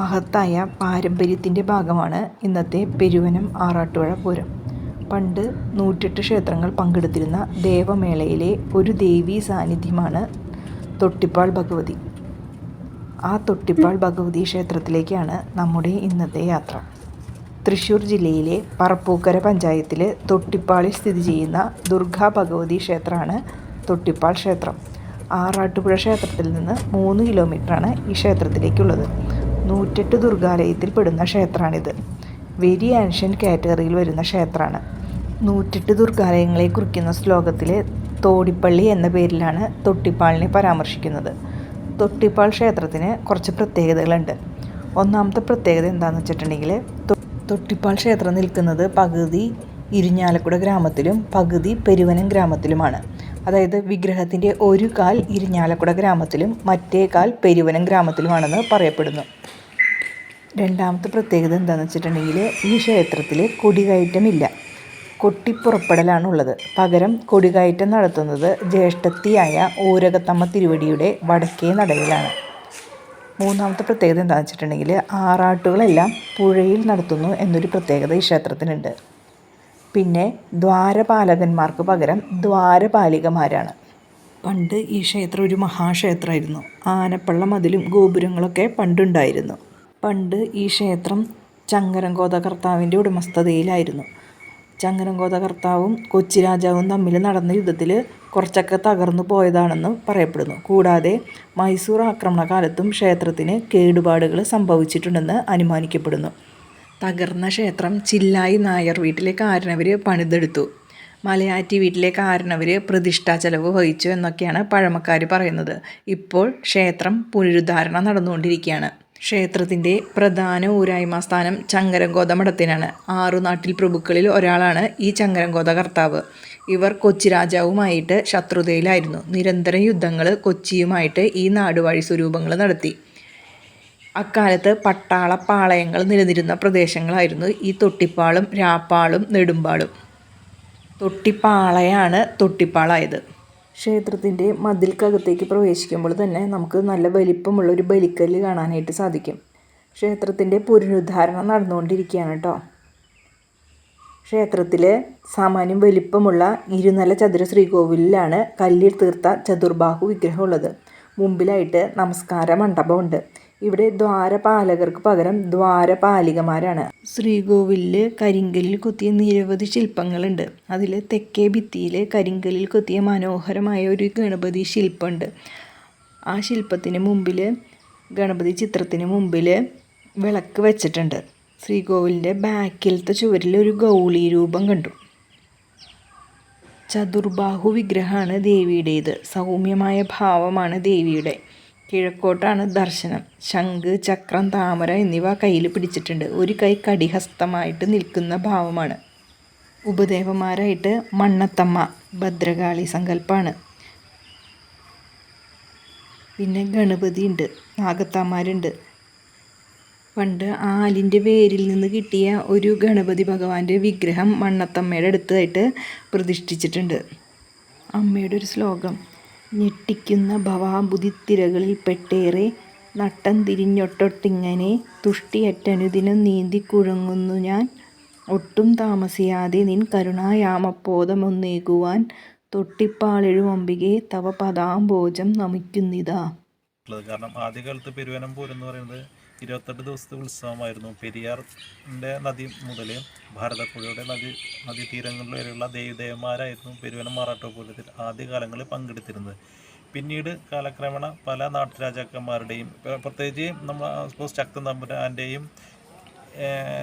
മഹത്തായ പാരമ്പര്യത്തിന്റെ ഭാഗമാണ് ഇന്നത്തെ പെരുവനം ആറാട്ടുപുഴ പൂരം. പണ്ട് നൂറ്റെട്ട് ക്ഷേത്രങ്ങൾ പങ്കെടുത്തിരുന്ന ദേവമേളയിലെ ഒരു ദേവീ സാന്നിധ്യമാണ് തൊട്ടിപ്പാൾ ഭഗവതി. ആ തൊട്ടിപ്പാൾ ഭഗവതി ക്ഷേത്രത്തിലേക്കാണ് നമ്മുടെ ഇന്നത്തെ യാത്ര. തൃശ്ശൂർ ജില്ലയിലെ പറപ്പൂക്കര പഞ്ചായത്തിലെ തൊട്ടിപ്പാളിൽ സ്ഥിതി ചെയ്യുന്ന ദുർഗാ ഭഗവതി ക്ഷേത്രമാണ് തൊട്ടിപ്പാൾ ക്ഷേത്രം. ആറാട്ടുപുഴ ക്ഷേത്രത്തിൽ നിന്ന് മൂന്ന് കിലോമീറ്ററാണ് ഈ ക്ഷേത്രത്തിലേക്കുള്ളത്. നൂറ്റെട്ട് ദുർഗാലയത്തിൽ പെടുന്ന ക്ഷേത്രമാണിത്. വെരി ആൻഷ്യൻ കാറ്റഗറിയിൽ വരുന്ന ക്ഷേത്രമാണ്. നൂറ്റെട്ട് ദുർഗാലയങ്ങളെ കുറിക്കുന്ന ശ്ലോകത്തിൽ തോടിപ്പള്ളി എന്ന പേരിലാണ് തൊട്ടിപ്പാളിനെ പരാമർശിക്കുന്നത്. തൊട്ടിപ്പാൾ ക്ഷേത്രത്തിന് കുറച്ച് പ്രത്യേകതകളുണ്ട്. ഒന്നാമത്തെ പ്രത്യേകത എന്താണെന്ന് വെച്ചിട്ടുണ്ടെങ്കിൽ തൊട്ടിപ്പാൾ ക്ഷേത്രം നിൽക്കുന്നത് പകുതി ഇരിഞ്ഞാലക്കുട ഗ്രാമത്തിലും പകുതി പെരുവനം ഗ്രാമത്തിലുമാണ്. അതായത് വിഗ്രഹത്തിന്റെ ഒരു കാൽ ഇരിഞ്ഞാലക്കുട ഗ്രാമത്തിലും മറ്റേ കാൽ പെരുവനം ഗ്രാമത്തിലുമാണെന്ന് പറയപ്പെടുന്നു. രണ്ടാമത്തെ പ്രത്യേകത എന്താണെന്ന് വെച്ചിട്ടുണ്ടെങ്കിൽ ഈ ക്ഷേത്രത്തിൽ കൊടികയറ്റമില്ല. കൊട്ടിപ്പുറപ്പെടലാണുള്ളത്. പകരം കൊടികയറ്റം നടത്തുന്നത് ജ്യേഷ്ഠത്തിയായ ഊരകത്തമ്മ തിരുവടിയുടെ വടക്കേ നടയിലാണ്. മൂന്നാമത്തെ പ്രത്യേകത എന്താണെന്ന് വെച്ചിട്ടുണ്ടെങ്കിൽ ആറാട്ടുകളെല്ലാം പുഴയിൽ നടത്തുന്നു എന്നൊരു പ്രത്യേകത ഈ ക്ഷേത്രത്തിനുണ്ട്. പിന്നെ ദ്വാരപാലകന്മാർക്ക് പകരം ദ്വാരപാലികമാരാണ്. പണ്ട് ഈ ക്ഷേത്രം ഒരു മഹാക്ഷേത്രമായിരുന്നു. ആനപ്പള്ള മതിലും ഗോപുരങ്ങളൊക്കെ പണ്ടുണ്ടായിരുന്നു. പണ്ട് ഈ ക്ഷേത്രം ചങ്ങരങ്കോത കർത്താവിന്റെ ഉടമസ്ഥതയിലായിരുന്നു. ചങ്ങരങ്കോത കർത്താവും കൊച്ചി രാജാവും തമ്മിൽ നടന്ന യുദ്ധത്തിൽ കുറച്ചൊക്കെ തകർന്നു പോയതാണെന്ന് പറയപ്പെടുന്നു. കൂടാതെ മൈസൂർ ആക്രമണകാലത്തും ക്ഷേത്രത്തിന് കേടുപാടുകൾ സംഭവിച്ചിട്ടുണ്ടെന്ന് അനുമാനിക്കപ്പെടുന്നു. തകർന്ന ക്ഷേത്രം ചില്ലായി നായർ വീട്ടിലെ കാരണവർ പണിതെടുത്തു. മലയാറ്റി വീട്ടിലെ കാരണവർ പ്രതിഷ്ഠാ ചെലവ് വഹിച്ചു എന്നൊക്കെയാണ് പഴമക്കാർ പറയുന്നത്. ഇപ്പോൾ ക്ഷേത്രം പുനരുദ്ധാരണം നടന്നുകൊണ്ടിരിക്കുകയാണ്. ക്ഷേത്രത്തിന്റെ പ്രധാന ഊരായ്മ സ്ഥാനം ചങ്ങരങ്കോത മഠത്തിനാണ് ആറു നാട്ടിൽ പ്രഭുക്കളിൽ ഒരാളാണ് ഈ ചങ്ങരങ്കോത കർത്താവ്. ഇവർ കൊച്ചി രാജാവുമായിട്ട് ശത്രുതയിലായിരുന്നു. നിരന്തര യുദ്ധങ്ങൾ കൊച്ചിയുമായിട്ട് ഈ നാടുവാഴി സ്വരൂപങ്ങൾ നടത്തി. അക്കാലത്ത് പട്ടാള പാളയങ്ങൾ നിലനിരുന്ന പ്രദേശങ്ങളായിരുന്നു ഈ തൊട്ടിപ്പാളും രാപ്പാളും നെടുമ്പാളും. തൊട്ടിപ്പാളയാണ് തൊട്ടിപ്പാളായത്. ക്ഷേത്രത്തിന്റെ മതിൽക്കകത്തേക്ക് പ്രവേശിക്കുമ്പോൾ തന്നെ നമുക്ക് നല്ല വലിപ്പമുള്ള ഒരു ബലിക്കല്ല് കാണാനായിട്ട് സാധിക്കും. ക്ഷേത്രത്തിന്റെ പുനരുദ്ധാരണം നടന്നുകൊണ്ടിരിക്കുകയാണ് കേട്ടോ. ക്ഷേത്രത്തിൽ സാമാന്യം വലിപ്പമുള്ള ഇരുനില ചതുര ശ്രീകോവിലിലാണ് കല്ലിൽ തീർത്ത ചതുർബാഹു വിഗ്രഹമുള്ളത്. മുമ്പിലായിട്ട് നമസ്കാര മണ്ഡപമുണ്ട് ഇവിടെ ദ്വാരപാലകർക്ക് പകരം ദ്വാരപാലികമാരാണ്. ശ്രീകോവിലിൽ കരിങ്കലിൽ കൊത്തിയ നിരവധി ശില്പങ്ങളുണ്ട്. അതിൽ തെക്കേ ഭിത്തിയിൽ കരിങ്കലിൽ കൊത്തിയ മനോഹരമായ ഒരു ഗണപതി ശില്പമുണ്ട്. ആ ശില്പത്തിന് മുമ്പിൽ ഗണപതി ചിത്രത്തിന് മുമ്പിൽ വിളക്ക് വെച്ചിട്ടുണ്ട്. ശ്രീകോവിലിന്റെ ബാക്കിലത്തെ ചുവരിൽ ഒരു ഗൗളി രൂപം കണ്ടു. ചതുർബാഹു വിഗ്രഹമാണ് ദേവിയുടേത്. സൗമ്യമായ ഭാവമാണ് ദേവിയുടെ. കിഴക്കോട്ടാണ് ദർശനം. ശംഖ് ചക്രം താമര എന്നിവ കയ്യിൽ പിടിച്ചിട്ടുണ്ട്. ഒരു കൈ കടിഹസ്തമായിട്ട് നിൽക്കുന്ന ഭാവമാണ്. ഉപദേവന്മാരായിട്ട് മണ്ണത്തമ്മ ഭദ്രകാളി സങ്കല്പമാണ് പിന്നെ ഗണപതി ഉണ്ട് നാഗത്താമാരുണ്ട്. പണ്ട് ആലിന്റെ പേരിൽ നിന്ന് കിട്ടിയ ഒരു ഗണപതി ഭഗവാന്റെ വിഗ്രഹം മണ്ണത്തമ്മയുടെ അടുത്തായിട്ട് പ്രതിഷ്ഠിച്ചിട്ടുണ്ട്. അമ്മയുടെ ഒരു ശ്ലോകം. ഞെട്ടിക്കുന്ന ഭവാബുധിത്തിരകളിൽ പെട്ടേറെ നട്ടം തിരിഞ്ഞൊട്ടൊട്ടിങ്ങനെ തുഷ്ടിയറ്റനുദിനം നീന്തിക്കുഴങ്ങുന്നു ഞാൻ. ഒട്ടും താമസിയാതെ നിൻ കരുണായാമപ്പോതമൊന്നേകുവാൻ തൊട്ടിപ്പാളെഴുമമ്പികെ തവ പദാംബോജം നമിക്കുന്നിതാ. കാരണം ആദ്യകാലത്ത് പെരുവനം പോരെന്ന് പറയുന്നത് ഇരുപത്തെട്ട് ദിവസത്തെ ഉത്സവമായിരുന്നു. പെരിയാറിന്റെ നദി മുതൽ ഭാരതപ്പുഴയുടെ നദി നദീതീരങ്ങളിൽ വരെയുള്ള ദേവദേവന്മാരായിരുന്നു പെരുവനം മാറാട്ടുപൂരത്തിൽ ആദ്യകാലങ്ങളിൽ പങ്കെടുത്തിരുന്നത്. പിന്നീട് കാലക്രമേണ പല നാട്ടുരാജാക്കന്മാരുടെയും പ്രത്യേകിച്ച് നമ്മൾ സപ്പോസ് ശക്തൻ തമ്പുരാന്റെയും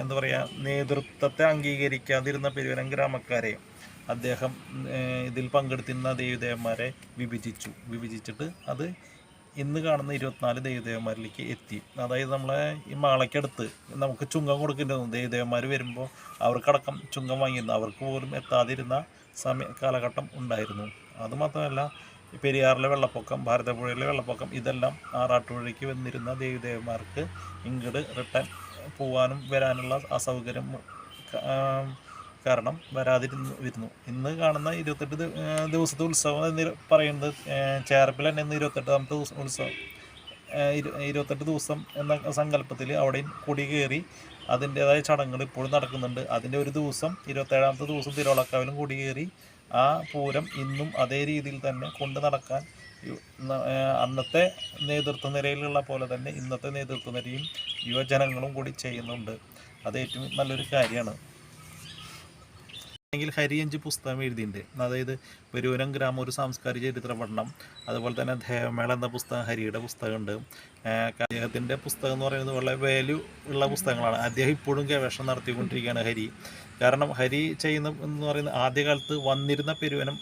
എന്താ പറയുക നേതൃത്വത്തെ അംഗീകരിക്കാതിരുന്ന പെരുവനം ഗ്രാമക്കാരെ അദ്ദേഹം ഇതിൽ പങ്കെടുത്തിരുന്ന ദേവദേവന്മാരെ വിഭജിച്ചു. വിഭജിച്ചിട്ട് അത് ഇന്ന് കാണുന്ന ഇരുപത്തിനാല് ദേവദേവന്മാരിലേക്ക് എത്തി. അതായത് നമ്മളെ ഈ മാളയ്ക്കടുത്ത് നമുക്ക് ചുങ്കം കൊടുക്കേണ്ടത് ദേവദേവന്മാർ വരുമ്പോൾ അവർക്കടക്കം ചുങ്കം വാങ്ങിയിരുന്നു. അവർക്ക് പോലും എത്താതിരുന്ന സമയ കാലഘട്ടം ഉണ്ടായിരുന്നു. അതുമാത്രമല്ല പെരിയാറിലെ വെള്ളപ്പൊക്കം ഭാരതപ്പുഴയിലെ വെള്ളപ്പൊക്കം ഇതെല്ലാം ആറാട്ടുപുഴയ്ക്ക് വന്നിരുന്ന ദേവദേവന്മാർക്ക് ഇങ്ങോട്ട് റിട്ടേൺ പോകാനും വരാനുള്ള അസൗകര്യം കാരണം വരാതിരുന്നു വരുന്നു. ഇന്ന് കാണുന്ന ഇരുപത്തെട്ട് ദിവസത്തെ ഉത്സവം എന്ന് പറയുന്നത് ചേർപ്പിൽ തന്നെ ഇന്ന് ഇരുപത്തെട്ടാമത്തെ ഉത്സവം. ഇരുപത്തെട്ട് ദിവസം എന്ന സങ്കല്പത്തിൽ അവിടെയും കൊടി കയറി അതിന്റേതായ ചടങ്ങുകൾ ഇപ്പോഴും നടക്കുന്നുണ്ട്. അതിന്റെ ഒരു ദിവസം ഇരുപത്തേഴാമത്തെ ദിവസം തിരുവള്ളക്കാവിലും കൊടി കയറി ആ പൂരം ഇന്നും അതേ രീതിയിൽ തന്നെ കൊണ്ട് നടക്കാൻ അന്നത്തെ നേതൃത്വ നിരയിലുള്ള പോലെ തന്നെ ഇന്നത്തെ നേതൃത്വ നിരയും യുവജനങ്ങളും കൂടി ചെയ്യുന്നുണ്ട്. അത് ഏറ്റവും നല്ലൊരു കാര്യമാണ്. അല്ലെങ്കിൽ ഹരിയഞ്ച് പുസ്തകം എഴുതിയിട്ടുണ്ട്. അതായത് പെരൂരം ഗ്രാമം ഒരു സാംസ്കാരിക ചരിത്ര പഠനം. അതുപോലെ തന്നെ ദേവമേള എന്ന പുസ്തകം ഹരിയുടെ പുസ്തകമുണ്ട്. അദ്ദേഹത്തിന്റെ പുസ്തകം എന്ന് പറയുന്നത് വളരെ വാല്യൂ ഉള്ള പുസ്തകങ്ങളാണ്. അദ്ദേഹം ഇപ്പോഴും ഗവേഷണം നടത്തിക്കൊണ്ടിരിക്കുകയാണ് ഹരി. കാരണം ഹരി ചെയ്യുന്ന എന്ന് പറയുന്നത് ആദ്യകാലത്ത് വന്നിരുന്ന പെരുവനം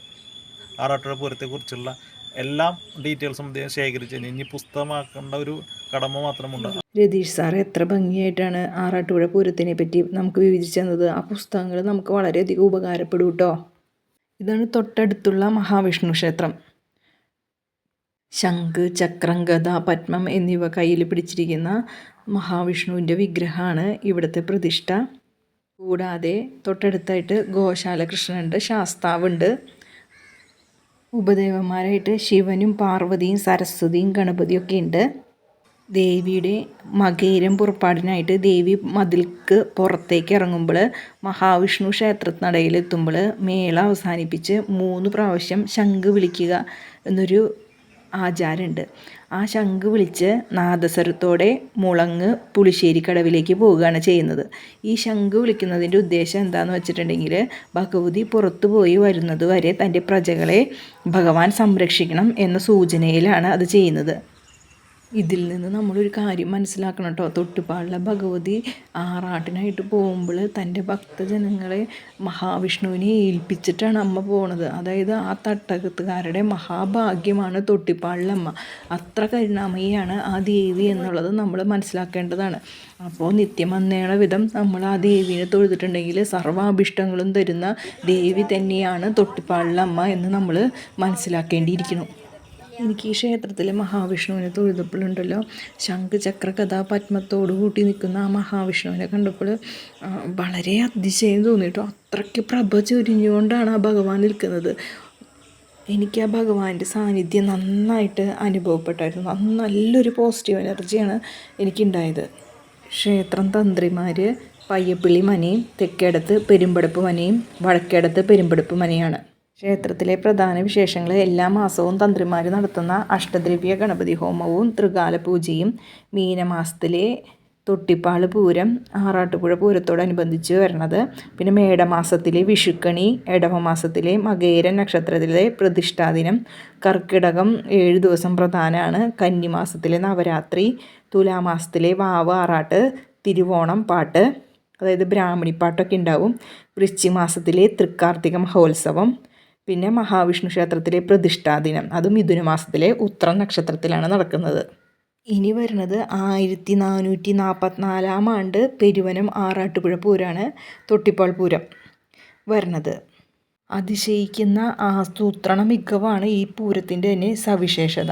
ആറാട്ടുഴ പൂരത്തെക്കുറിച്ചുള്ള എല്ലാം ഡീറ്റെയിൽസും അദ്ദേഹം ശേഖരിച്ചു ഇനി പുസ്തകമാക്കേണ്ട ഒരു കടമ മാത്രമുണ്ട്. രതീഷ് സാർ എത്ര ഭംഗിയായിട്ടാണ് ആറാട്ടുപുഴ പൂരത്തിനെ പറ്റി നമുക്ക് വിവരിച്ചു തന്നത് ആ പുസ്തകങ്ങൾ നമുക്ക് വളരെയധികം ഉപകാരപ്പെടും കേട്ടോ ഇതാണ് തൊട്ടടുത്തുള്ള മഹാവിഷ്ണു ക്ഷേത്രം. ശംഖ് ചക്രം ഗദ പത്മം എന്നിവ കയ്യിൽ പിടിച്ചിരിക്കുന്ന മഹാവിഷ്ണുവിന്റെ വിഗ്രഹമാണ് ഇവിടുത്തെ പ്രതിഷ്ഠ. കൂടാതെ തൊട്ടടുത്തായിട്ട് ഗോശാല കൃഷ്ണനുണ്ട് ശാസ്താവുണ്ട്. ഉപദേവന്മാരായിട്ട് ശിവനും പാർവതിയും സരസ്വതിയും ഗണപതിയൊക്കെ ഉണ്ട്. ദേവിയുടെ മകേരം പുറപ്പാടിനായിട്ട് ദേവി മതിൽക്ക് പുറത്തേക്ക് ഇറങ്ങുമ്പോൾ മഹാവിഷ്ണു എത്തുമ്പോൾ മേള അവസാനിപ്പിച്ച് മൂന്ന് പ്രാവശ്യം ശംഖ് വിളിക്കുക എന്നൊരു ആചാരമുണ്ട്. ആ ശംഖ് വിളിച്ച് നാദസ്വരത്തോടെ മുളങ്ങ് പുളിശ്ശേരി കടവിലേക്ക് പോവുകയാണ് ചെയ്യുന്നത്. ഈ ശംഖ് വിളിക്കുന്നതിന്റെ ഉദ്ദേശം എന്താണെന്ന് വെച്ചിട്ടുണ്ടെങ്കിൽ ഭഗവതി പുറത്തു പോയി വരുന്നത് വരെ തന്റെ പ്രജകളെ ഭഗവാൻ സംരക്ഷിക്കണം എന്ന സൂചനയിലാണ് അത് ചെയ്യുന്നത്. ഇതിൽ നിന്ന് നമ്മളൊരു കാര്യം മനസ്സിലാക്കണം കേട്ടോ. തൊട്ടുപാടിലെ ഭഗവതി ആറാട്ടിനായിട്ട് പോകുമ്പോൾ തന്റെ ഭക്തജനങ്ങളെ മഹാവിഷ്ണുവിനെ ഏൽപ്പിച്ചിട്ടാണ് അമ്മ പോണത്. അതായത് ആ തട്ടകത്തുകാരുടെ മഹാഭാഗ്യമാണ് തൊട്ടിപ്പാളിലമ്മ അത്ര കരുണാമയാണ് ആ ദേവി എന്നുള്ളത് നമ്മൾ മനസ്സിലാക്കേണ്ടതാണ്. അപ്പോൾ നിത്യമന്നേണ വിധം നമ്മൾ ആ ദേവിനെ തൊഴുതിട്ടുണ്ടെങ്കിൽ സർവാഭിഷ്ടങ്ങളും തരുന്ന ദേവി തന്നെയാണ് തൊട്ടിപ്പാളിലമ്മ എന്ന് നമ്മൾ മനസ്സിലാക്കേണ്ടിയിരിക്കുന്നു. എനിക്ക് ഈ ക്ഷേത്രത്തിലെ മഹാവിഷ്ണുവിനെ തൊഴുതപ്പോഴുണ്ടല്ലോ ശംഖ് ചക്ര കഥാ കൂട്ടി നിൽക്കുന്ന ആ മഹാവിഷ്ണുവിനെ കണ്ടപ്പോൾ വളരെ അതിശയം തോന്നിയിട്ടോ അത്രയ്ക്ക് പ്രഭ ചൊരിഞ്ഞുകൊണ്ടാണ് ആ ഭഗവാൻ നിൽക്കുന്നത്. എനിക്ക് ആ ഭഗവാന്റെ സാന്നിധ്യം നന്നായിട്ട് അനുഭവപ്പെട്ടായിരുന്നു. നല്ലൊരു പോസിറ്റീവ് എനർജിയാണ് എനിക്കുണ്ടായത്. ക്ഷേത്രം തന്ത്രിമാർ പയ്യപ്പിളി മനയും തെക്കേടത്ത് പെരുമ്പടപ്പ് മനയും വടക്കേടത്ത് പെരുമ്പടപ്പ് മനയാണ് ക്ഷേത്രത്തിലെ പ്രധാന വിശേഷങ്ങൾ എല്ലാ മാസവും തന്ത്രിമാർ നടത്തുന്ന അഷ്ടദ്രവ്യ ഗണപതി ഹോമവും ത്രികാല പൂജയും മീനമാസത്തിലെ തൊട്ടിപ്പാൾ പൂരം ആറാട്ടുപുഴ പൂരത്തോടനുബന്ധിച്ച് വരണത്. പിന്നെ മേടമാസത്തിലെ വിഷുക്കണി എടവമാസത്തിലെ മകേര നക്ഷത്രത്തിലെ പ്രതിഷ്ഠാ ദിനം കർക്കിടകം ഏഴ് ദിവസം പ്രധാനമാണ് കന്നിമാസത്തിലെ നവരാത്രി തുലാമാസത്തിലെ വാവ് ആറാട്ട് തിരുവോണം പാട്ട് അതായത് ബ്രാഹ്മണി പാട്ടൊക്കെ ഉണ്ടാവും. വൃശ്ചിമാസത്തിലെ തൃക്കാർത്തിക മഹോത്സവം പിന്നെ മഹാവിഷ്ണു ക്ഷേത്രത്തിലെ പ്രതിഷ്ഠാദിനം. ദിനം അത് മിഥുന മാസത്തിലെ ഉത്ര നക്ഷത്രത്തിലാണ് നടക്കുന്നത്. ഇനി വരുന്നത് ആയിരത്തി നാനൂറ്റി നാൽപ്പത്തിനാലാം ആണ്ട് പെരുവനം ആറാട്ടുപുഴ പൂരാണ് തൊട്ടിപ്പാൾ പൂരം. വരുന്നത്. അതിശയിക്കുന്ന ആസൂത്രണ മികവാണ് ഈ പൂരത്തിന്റെ തന്നെ സവിശേഷത.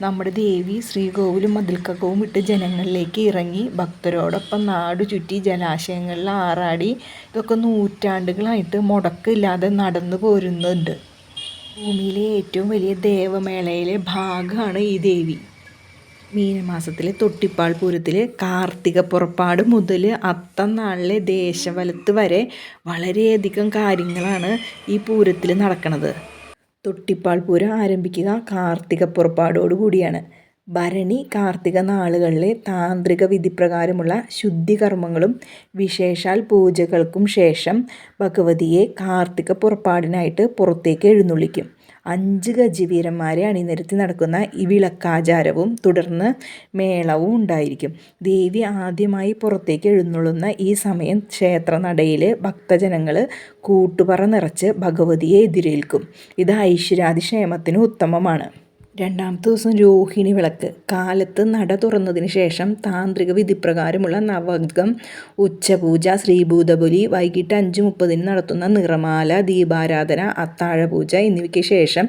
നമ്മുടെ ദേവി ശ്രീകോവിലും മതിൽക്കക്കവും ഇട്ട് ജനങ്ങളിലേക്ക് ഇറങ്ങി ഭക്തരോടൊപ്പം നാട് ചുറ്റി ജലാശയങ്ങളിൽ ആറാടി. ഇതൊക്കെ നൂറ്റാണ്ടുകളായിട്ട് മുടക്കില്ലാതെ നടന്നു പോരുന്നുണ്ട്. ഭൂമിയിലെ ഏറ്റവും വലിയ ദേവമേളയിലെ ഭാഗമാണ് ഈ ദേവി. മീനമാസത്തിലെ തൊട്ടിപ്പാൾ പൂരത്തിൽ കാർത്തിക പുറപ്പാട് മുതൽ അത്തം നാളിലെ ദേശവലത്ത് വരെ വളരെയധികം കാര്യങ്ങളാണ് ഈ പൂരത്തിൽ നടക്കുന്നത് തൊട്ടിപ്പാൾ പൂരം ആരംഭിക്കുക കാർത്തിക പുറപ്പാടോടുകൂടിയാണ് ഭരണി കാർത്തിക നാളുകളിലെ താന്ത്രിക വിധിപ്രകാരമുള്ള ശുദ്ധികർമ്മങ്ങളും വിശേഷാൽ പൂജകൾക്കും ശേഷം ഭഗവതിയെ കാർത്തിക പുറപ്പാടിനായിട്ട് പുറത്തേക്ക് എഴുന്നള്ളിക്കും. അഞ്ച് ഗജവീരന്മാരെ അണിനിരത്തി നടക്കുന്ന ഈ വിളക്കാചാരവും തുടർന്ന് മേളവും ഉണ്ടായിരിക്കും. ദേവി ആദ്യമായി പുറത്തേക്ക് എഴുന്നള്ളുന്ന ഈ സമയം ക്ഷേത്രനടയിൽ ഭക്തജനങ്ങൾ കൂട്ടുപറ നിറച്ച് ഭഗവതിയെ എതിരേൽക്കും. ഇത് ഐശ്വര്യാതിക്ഷേമത്തിന് ഉത്തമമാണ്. രണ്ടാമത്തെ ദിവസം രോഹിണി വിളക്ക്. കാലത്ത് നട തുറന്നതിന് ശേഷം താന്ത്രിക വിധിപ്രകാരമുള്ള നവകം ഉച്ചപൂജ ശ്രീഭൂതബലി വൈകിട്ട് അഞ്ച് മുപ്പതിന് നടത്തുന്ന നിറമാല ദീപാരാധന അത്താഴപൂജ എന്നിവയ്ക്ക് ശേഷം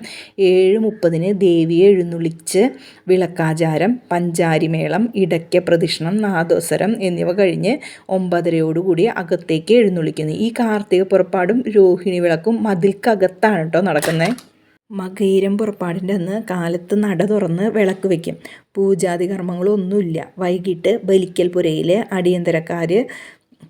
ഏഴ് മുപ്പതിന് ദേവിയെ എഴുന്നള്ളിച്ച് വിളക്കാചാരം പഞ്ചാരിമേളം ഇടയ്ക്ക പ്രദക്ഷിണം നാദോസരം എന്നിവ കഴിഞ്ഞ് ഒമ്പതരയോടുകൂടി അകത്തേക്ക് എഴുന്നള്ളിക്കുന്നു. ഈ കാർത്തിക പുറപ്പാടും രോഹിണി വിളക്കും മതിൽക്കകത്താണ് കേട്ടോ നടക്കുന്നത് മകയിരം പുറപ്പാടിന്റെ അന്ന് കാലത്ത് നട തുറന്ന് വിളക്ക് വയ്ക്കും. പൂജാതി കർമ്മങ്ങളൊന്നുമില്ല. വൈകിട്ട് ബലിക്കൽ പുരയിൽ അടിയന്തരക്കാർ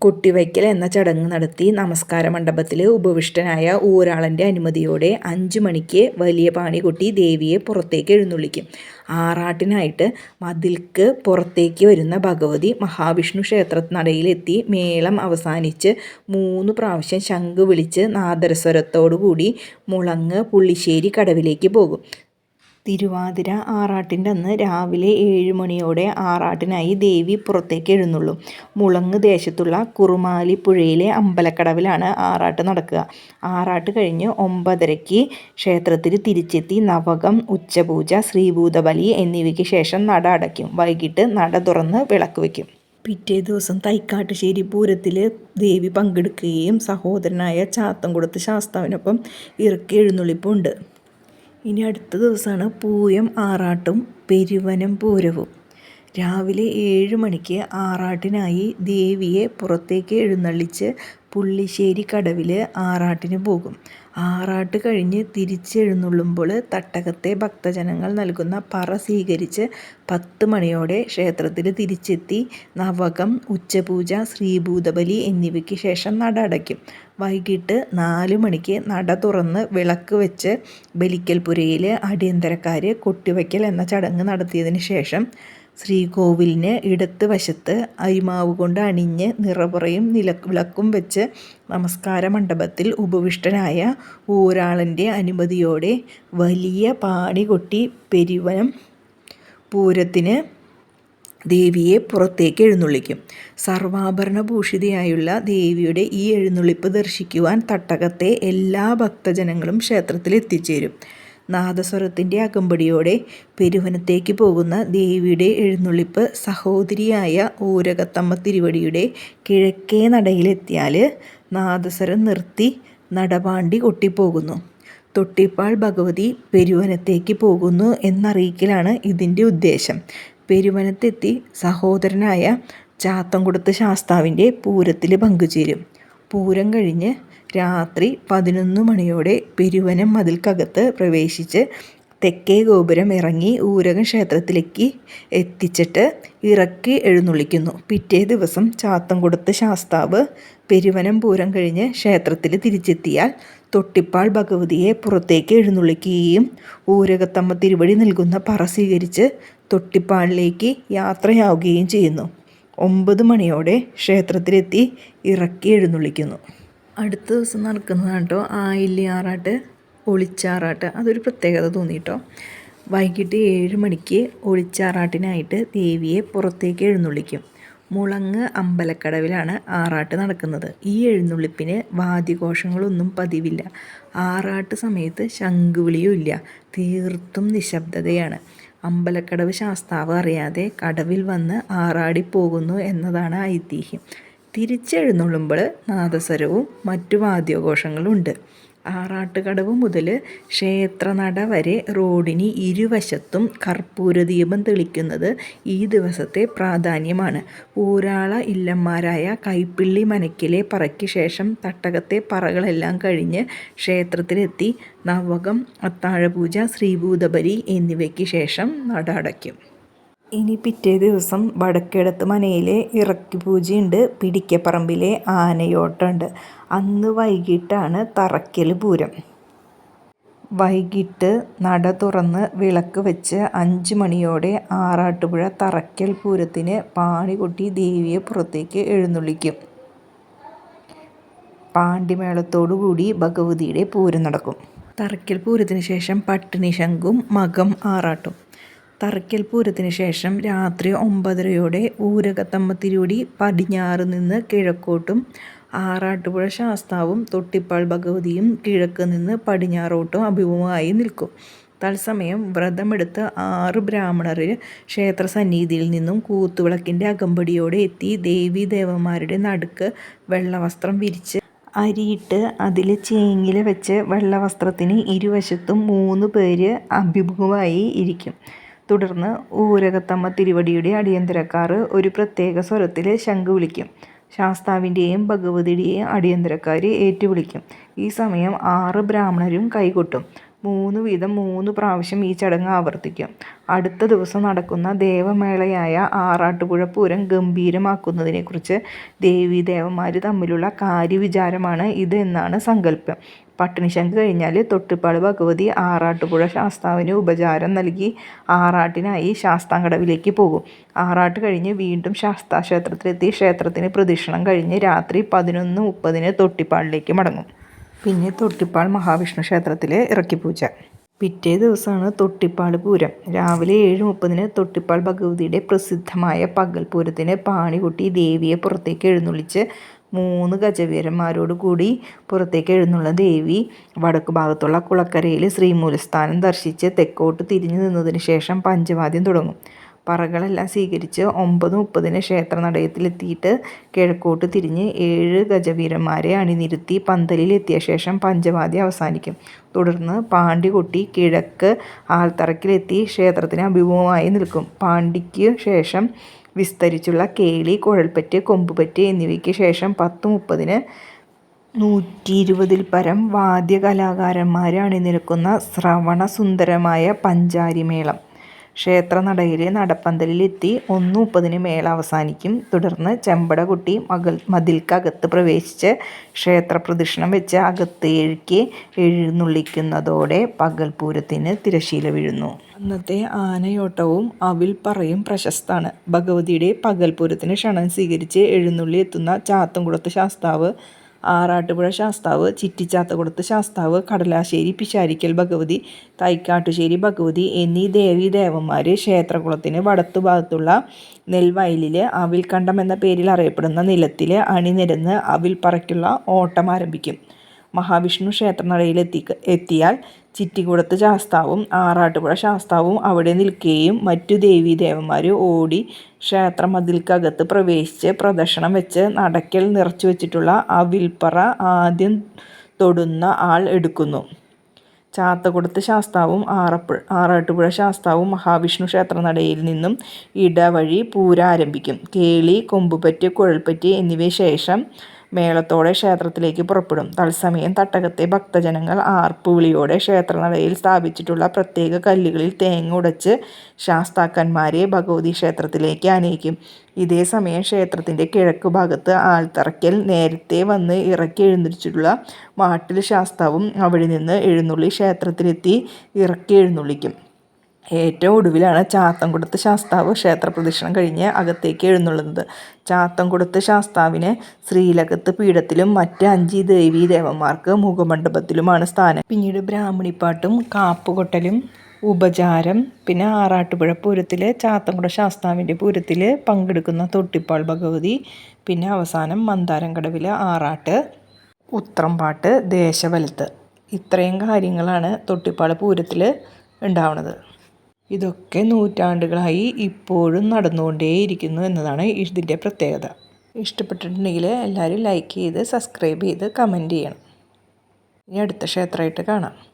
കൊട്ടിവയ്ക്കൽ എന്ന ചടങ്ങ് നടത്തി നമസ്കാര മണ്ഡപത്തിൽ ഉപവിഷ്ടനായ ഊരാളന്റെ അനുമതിയോടെ അഞ്ചു മണിക്ക് വലിയ പാണി കൊട്ടി ദേവിയെ പുറത്തേക്ക് എഴുന്നള്ളിക്കും. ആറാട്ടിനായിട്ട് മതിൽക്ക് പുറത്തേക്ക് വരുന്ന ഭഗവതി മഹാവിഷ്ണു ക്ഷേത്രത്തിനടയിലെത്തി നടയിലെത്തി മേളം അവസാനിച്ച് മൂന്ന് പ്രാവശ്യം ശംഖ് വിളിച്ച് നാദരസ്വരത്തോടുകൂടി മുളങ്ങ് പുള്ളിശ്ശേരി കടവിലേക്ക് പോകും. തിരുവാതിര ആറാട്ടിന്റെ അന്ന് രാവിലെ ഏഴ് മണിയോടെ ആറാട്ടിനായി ദേവി പുറത്തേക്ക് എഴുന്നള്ളും മുളങ്ങ് ദേശത്തുള്ള കുറുമാലി പുഴയിലെ അമ്പലക്കടവിലാണ് ആറാട്ട് നടക്കുക. ആറാട്ട് കഴിഞ്ഞ് ഒമ്പതരയ്ക്ക് ക്ഷേത്രത്തിൽ തിരിച്ചെത്തി നവകം ഉച്ചപൂജ ശ്രീഭൂതബലി എന്നിവയ്ക്ക് ശേഷം നട അടയ്ക്കും. വൈകിട്ട് നട തുറന്ന് വിളക്ക് വയ്ക്കും. പിറ്റേ ദിവസം തൈക്കാട്ടുശ്ശേരി പൂരത്തിൽ ദേവി പങ്കെടുക്കുകയും സഹോദരനായ ചാത്തംകുളത്ത് ശാസ്താവിനൊപ്പം ഇറക്കി എഴുന്നള്ളിപ്പുണ്ട് ഇനി അടുത്ത ദിവസമാണ് പൂയം ആറാട്ടും പെരുവനം പൂരവും. രാവിലെ ഏഴ് മണിക്ക് ആറാട്ടിനായി ദേവിയെ പുറത്തേക്ക് എഴുന്നള്ളിച്ച് പുള്ളിശ്ശേരി കടവിൽ ആറാട്ടിന് പോകും. ആറാട്ട് കഴിഞ്ഞ് തിരിച്ചെഴുന്നള്ളുമ്പോൾ തട്ടകത്തെ ഭക്തജനങ്ങൾ നൽകുന്ന പറ സ്വീകരിച്ച് പത്ത് മണിയോടെ ക്ഷേത്രത്തിൽ തിരിച്ചെത്തി നവകം ഉച്ചപൂജ ശ്രീഭൂതബലി എന്നിവയ്ക്ക് ശേഷം നട അടയ്ക്കും. വൈകിട്ട് നാല് മണിക്ക് നട തുറന്ന് വിളക്ക് വെച്ച് ബലിക്കൽപുരയിൽ അടിയന്തരക്കാർ കൊട്ടിവയ്ക്കൽ എന്ന ചടങ്ങ് നടത്തിയതിന് ശേഷം ശ്രീകോവിലിന് ഇടത്ത് വശത്ത് അരിമാവ് കൊണ്ട് അണിഞ്ഞ് നിറപുറയും നില വിളക്കും വെച്ച് നമസ്കാര മണ്ഡപത്തിൽ ഉപവിഷ്ടനായ ഊരാളന്റെ അനുമതിയോടെ വലിയ പാടി കൊട്ടി പെരുവനം പൂരത്തിന് ദേവിയെ പുറത്തേക്ക് എഴുന്നള്ളിക്കും. സർവാഭരണ ഭൂഷിതയായുള്ള ദേവിയുടെ ഈ എഴുന്നള്ളിപ്പ് ദർശിക്കുവാൻ തട്ടകത്തെ എല്ലാ ഭക്തജനങ്ങളും ക്ഷേത്രത്തിൽ എത്തിച്ചേരും. നാദസ്വരത്തിന്റെ അകമ്പടിയോടെ പെരുവനത്തേക്ക് പോകുന്ന ദേവിയുടെ എഴുന്നള്ളിപ്പ് സഹോദരിയായ ഊരകത്തമ്മ തിരുവടിയുടെ കിഴക്കേ നടയിലെത്തിയാൽ നാദസ്വരം നിർത്തി നടപാണ്ടി കൊട്ടിപ്പോകുന്നു. തൊട്ടിപ്പാൾ ഭഗവതി പെരുവനത്തേക്ക് പോകുന്നു എന്നറിയിക്കലാണ് ഇതിന്റെ ഉദ്ദേശം. പെരുവനത്തെത്തി സഹോദരനായ ചാത്തംകുടത്ത് ശാസ്താവിന്റെ പൂരത്തിൽ പങ്കുചേരും. പൂരം കഴിഞ്ഞ് രാത്രി പതിനൊന്ന് മണിയോടെ പെരുവനം മതിൽക്കകത്ത് പ്രവേശിച്ച് തെക്കേ ഗോപുരം ഇറങ്ങി ഊരക ക്ഷേത്രത്തിലേക്ക് എത്തിച്ചിട്ട് ഇറക്കി എഴുന്നള്ളിക്കുന്നു. പിറ്റേ ദിവസം ചാത്തം കൊടുത്ത ശാസ്താവ് പെരുവനം പൂരം കഴിഞ്ഞ് ക്ഷേത്രത്തിൽ തിരിച്ചെത്തിയാൽ തൊട്ടിപ്പാൾ ഭഗവതിയെ പുറത്തേക്ക് എഴുന്നള്ളിക്കുകയും ഊരകത്തമ്മ തിരുവടി നൽകുന്ന പറ സ്വീകരിച്ച് തൊട്ടിപ്പാളിലേക്ക് യാത്രയാവുകയും ചെയ്യുന്നു. ഒമ്പത് മണിയോടെ ക്ഷേത്രത്തിലെത്തി ഇറക്കി എഴുന്നള്ളിക്കുന്നു. അടുത്ത ദിവസം നടക്കുന്നതാണ് കേട്ടോ. ആയില്യാറാട്ട് ഒളിച്ചാറാട്ട്. അതൊരു പ്രത്യേകത തോന്നി കേട്ടോ വൈകിട്ട് ഏഴ് മണിക്ക് ഒളിച്ചാറാട്ടിനായിട്ട് ദേവിയെ പുറത്തേക്ക് എഴുന്നള്ളിക്കും. മുളങ്ങ് അമ്പലക്കടവിലാണ് ആറാട്ട് നടക്കുന്നത്. ഈ എഴുന്നള്ളിപ്പിന് വാദ്യഘോഷങ്ങളൊന്നും പതിവില്ല. ആറാട്ട് സമയത്ത് ശംഖുവിളിയും ഇല്ല. തീർത്തും നിശബ്ദതയാണ്. അമ്പലക്കടവ് ശാസ്താവ് അറിയാതെ കടവിൽ വന്ന് ആറാടി ആറാടിപ്പോകുന്നു എന്നതാണ് ഐതിഹ്യം. തിരിച്ചെഴുന്നള്ളുമ്പോൾ നാദസ്വരവും മറ്റു വാദ്യഘോഷങ്ങളുണ്ട് ആറാട്ടുകടവ് മുതൽ ക്ഷേത്രനട വരെ റോഡിന് ഇരുവശത്തും കർപ്പൂരദീപം തെളിക്കുന്നത് ഈ ദിവസത്തെ പ്രാധാന്യമാണ്. ഊരാള ഇല്ലന്മാരായ കൈപ്പിള്ളി മനക്കിലെ പറയ്ക്ക് ശേഷം തട്ടകത്തെ പറകളെല്ലാം കഴിഞ്ഞ് ക്ഷേത്രത്തിലെത്തി നവകം അത്താഴപൂജ ശ്രീഭൂതബലി എന്നിവയ്ക്ക് ശേഷം നട അടയ്ക്കും. ഇനി പിറ്റേ ദിവസം വടക്കേടത്ത് മനയിലെ ഇറക്കി പൂജയുണ്ട് പിടിക്കപ്പറമ്പിലെ ആനയോട്ടമുണ്ട്. അന്ന് വൈകിട്ടാണ് തറയ്ക്കൽ പൂരം. വൈകിട്ട് നട തുറന്ന് വിളക്ക് വെച്ച് അഞ്ച് മണിയോടെ ആറാട്ടുപുഴ തറയ്ക്കൽ പൂരത്തിന് പാണി കൊട്ടി ദേവിയെ പുറത്തേക്ക് എഴുന്നള്ളിക്കും. പാണ്ടിമേളത്തോടുകൂടി ഭഗവതിയുടെ പൂരം നടക്കും. തറയ്ക്കൽ പൂരത്തിന് ശേഷം പട്ടിണി ശംഖും മകം ആറാട്ടും. തറയ്ക്കൽ പൂരത്തിന് ശേഷം രാത്രി ഒമ്പതരയോടെ ഊരകത്തമ്മ തിരുവടി പടിഞ്ഞാറ് നിന്ന് കിഴക്കോട്ടും ആറാട്ടുപുഴ ശാസ്താവും തൊട്ടിപ്പാൾ ഭഗവതിയും കിഴക്ക് നിന്ന് പടിഞ്ഞാറോട്ടും അഭിമുഖമായി നിൽക്കും. തത്സമയം വ്രതമെടുത്ത് ആറ് ബ്രാഹ്മണർ ക്ഷേത്ര സന്നിധിയിൽ നിന്നും കൂത്തുവിളക്കിന്റെ അകമ്പടിയോടെ എത്തി ദേവി ദേവന്മാരുടെ നടുക്ക് വെള്ളവസ്ത്രം വിരിച്ച് അരിയിട്ട് അതിൽ ചേങ്ങില വെച്ച് വെള്ളവസ്ത്രത്തിന് ഇരുവശത്തും മൂന്ന് പേര് അഭിമുഖമായി ഇരിക്കും. തുടർന്ന് ഊരകത്തമ്മ തിരുവടിയുടെ അടിയന്തരക്കാർ ഒരു പ്രത്യേക സ്വരത്തിൽ ശംഖ് വിളിക്കും. ശാസ്താവിന്റെയും ഭഗവതിയുടെയും അടിയന്തരക്കാർ ഏറ്റുവിളിക്കും. ഈ സമയം ആറ് ബ്രാഹ്മണരും കൈകൊട്ടും. മൂന്ന് വീതം മൂന്ന് പ്രാവശ്യം ഈ ചടങ്ങ് ആവർത്തിക്കും. അടുത്ത ദിവസം നടക്കുന്ന ദേവമേളയായ ആറാട്ടുപുഴ പൂരം ഗംഭീരമാക്കുന്നതിനെക്കുറിച്ച് ദേവീദേവന്മാർ തമ്മിലുള്ള കാര്യവിചാരമാണ് ഇത് എന്നാണ് സങ്കല്പം. പട്ടിണിശങ്ക് കഴിഞ്ഞാൽ തൊട്ടിപ്പാട് ഭഗവതി ആറാട്ടുപുഴ ശാസ്താവിന് ഉപചാരം നൽകി ആറാട്ടിനായി ശാസ്താങ്കടവിലേക്ക് പോകും. ആറാട്ട് കഴിഞ്ഞ് വീണ്ടും ശാസ്താ ക്ഷേത്രത്തിലെത്തി ക്ഷേത്രത്തിന് പ്രദക്ഷിണം കഴിഞ്ഞ് രാത്രി പതിനൊന്ന് മുപ്പതിന് തൊട്ടിപ്പാടിലേക്ക് മടങ്ങും. പിന്നെ തൊട്ടിപ്പാൾ മഹാവിഷ്ണു ക്ഷേത്രത്തിൽ ഇറക്കിപ്പൂജ. പിറ്റേ ദിവസമാണ് തൊട്ടിപ്പാൾ പൂരം. രാവിലെ ഏഴ് മുപ്പതിന് തൊട്ടിപ്പാൾ ഭഗവതിയുടെ പ്രസിദ്ധമായ പകൽ പൂരത്തിന് പാണി കൊട്ടി ദേവിയെ പുറത്തേക്ക് എഴുന്നള്ളിച്ച് മൂന്ന് ഗജവീരന്മാരോട് കൂടി പുറത്തേക്ക് എഴുന്നുള്ള ദേവി വടക്ക് ഭാഗത്തുള്ള കുളക്കരയിൽ ശ്രീമൂലസ്ഥാനം ദർശിച്ച് തെക്കോട്ട് തിരിഞ്ഞു നിന്നതിന് ശേഷം പഞ്ചവാദ്യം തുടങ്ങും. പറകളെല്ലാം സ്വീകരിച്ച് ഒമ്പത് മുപ്പതിന് ക്ഷേത്രനടയത്തിലെത്തിയിട്ട് കിഴക്കോട്ട് തിരിഞ്ഞ് ഏഴ് ഗജവീരന്മാരെ അണിനിരത്തി പന്തലിലെത്തിയ ശേഷം പഞ്ചവാദ്യം അവസാനിക്കും. തുടർന്ന് പാണ്ടി കൊട്ടി കിഴക്ക് ആൽത്തറക്കിലെത്തി ക്ഷേത്രത്തിന് അഭിമുഖമായി നിൽക്കും. പാണ്ടിക്ക് ശേഷം വിസ്തരിച്ചുള്ള കേളി കുഴൽപ്പറ്റ് കൊമ്പുപറ്റ് എന്നിവയ്ക്ക് ശേഷം പത്ത് മുപ്പതിന് നൂറ്റി ഇരുപതിൽ പരം വാദ്യകലാകാരന്മാരെ അണിനിരക്കുന്ന ശ്രവണസുന്ദരമായ പഞ്ചാരിമേളം. ക്ഷേത്രനടയിൽ നടപ്പന്തലിലെത്തി ഒന്ന് മുപ്പതിന് മേള അവസാനിക്കും. തുടർന്ന് ചെമ്പടകുട്ടി മകൾ മതിൽക്കകത്ത് പ്രവേശിച്ച് ക്ഷേത്ര പ്രദക്ഷിണം വെച്ച് അകത്തേക്ക് എഴുന്നള്ളിക്കുന്നതോടെ പകൽപൂരത്തിന് തിരശീല വീഴുന്നു. അന്നത്തെ ആനയോട്ടവും അവിൽ പറയും പ്രശസ്തമാണ് ഭഗവതിയുടെ പകൽപൂരത്തിന് ക്ഷണം സ്വീകരിച്ച് എഴുന്നള്ളി എത്തുന്ന ചാത്തൻകുളത്ത് ശാസ്താവ് ആറാട്ടുപുഴ ശാസ്താവ് ചിറ്റിച്ചാത്തകുളത്ത് ശാസ്താവ് കടലാശ്ശേരി പിശാരിക്കൽ ഭഗവതി തൈക്കാട്ടുശ്ശേരി ഭഗവതി എന്നീ ദേവീ ദേവന്മാർ ക്ഷേത്രകുളത്തിന് വടത്തുഭാഗത്തുള്ള നെൽവയലിലെ അവിൽക്കണ്ടം എന്ന പേരിൽ അറിയപ്പെടുന്ന നിലത്തിൽ അണിനിരന്ന് അവിൽപ്പറയ്ക്കുള്ള ഓട്ടം ആരംഭിക്കും. മഹാവിഷ്ണു ക്ഷേത്രനടയിൽ എത്തി എത്തിയാൽ ചിറ്റിക്കുടത്ത് ശാസ്താവും ആറാട്ടുപുഴ ശാസ്താവും അവിടെ നിൽക്കുകയും മറ്റു ദേവീദേവന്മാർ ഓടി ക്ഷേത്ര മതിൽക്കകത്ത് പ്രവേശിച്ച് പ്രദക്ഷിണം വെച്ച് നടക്കൽ നിറച്ചു വെച്ചിട്ടുള്ള ആ വിൽപ്പറ ആദ്യം തൊടുന്ന ആൾ എടുക്കുന്നു. ചാത്തകുടത്ത് ശാസ്താവും ആറപ്പുഴ ആറാട്ടുപുഴ ശാസ്താവും മഹാവിഷ്ണു ക്ഷേത്രനടയിൽ നിന്നും ഇടവഴി പൂര ആരംഭിക്കും കേളി കൊമ്പുപറ്റ് കുഴൽപ്പറ്റി എന്നിവ ശേഷം മേളത്തോടെ ക്ഷേത്രത്തിലേക്ക് പുറപ്പെടും. തത്സമയം തട്ടകത്തെ ഭക്തജനങ്ങൾ ആർപ്പുവിളിയോടെ ക്ഷേത്രനടയിൽ സ്ഥാപിച്ചിട്ടുള്ള പ്രത്യേക കല്ലുകളിൽ തേങ്ങ ഉടച്ച് ശാസ്താക്കന്മാരെ ഭഗവതി ക്ഷേത്രത്തിലേക്ക് ആനയിക്കും. ഇതേ സമയം ക്ഷേത്രത്തിന്റെ കിഴക്ക് ഭാഗത്ത് ആൾത്തറയ്ക്കൽ നേരത്തെ വന്ന് ഇറക്കി എഴുന്നള്ളിച്ചിട്ടുള്ള മാട്ടിൽ ശാസ്താവും അവിടെ നിന്ന് എഴുന്നള്ളി ക്ഷേത്രത്തിലെത്തി ഇറക്കി എഴുന്നള്ളിക്കും. ഏറ്റവും ഒടുവിലാണ് ചാത്തൻകുടത്ത് ശാസ്താവ് ക്ഷേത്രപ്രദക്ഷിണം കഴിഞ്ഞ് അകത്തേക്ക് എഴുന്നള്ളുന്നത്. ചാത്തൻകുടത്ത് ശാസ്താവിനെ ശ്രീലകത്ത് പീഠത്തിലും മറ്റ് അഞ്ച് ദേവീ ദേവന്മാർക്ക് മുഖമണ്ഡപത്തിലുമാണ് സ്ഥാനം. പിന്നീട് ബ്രാഹ്മണിപ്പാട്ടും കാപ്പുകൊട്ടലും ഉപചാരം പിന്നെ ആറാട്ടുപുഴ പൂരത്തിൽ ചാത്തൻകുട ശാസ്താവിന്റെ പൂരത്തിൽ പങ്കെടുക്കുന്ന തൊട്ടിപ്പാൾ ഭഗവതി പിന്നെ അവസാനം മന്ദാരം കടവിലെ ആറാട്ട് ഉത്രംപാട്ട് ദേശവലത്ത്. ഇത്രയും കാര്യങ്ങളാണ് തൊട്ടിപ്പാൾ പൂരത്തിൽ ഉണ്ടാവുന്നത് ഇതൊക്കെ നൂറ്റാണ്ടുകളായി ഇപ്പോഴും നടന്നുകൊണ്ടേയിരിക്കുന്നു എന്നതാണ് ഇതിന്റെ പ്രത്യേകത. ഇഷ്ടപ്പെട്ടിട്ടുണ്ടെങ്കിൽ എല്ലാവരും ലൈക്ക് ചെയ്ത് സബ്സ്ക്രൈബ് ചെയ്ത് കമന്റ് ചെയ്യണം. ഇനി അടുത്ത ക്ഷേത്രമായിട്ട് കാണാം.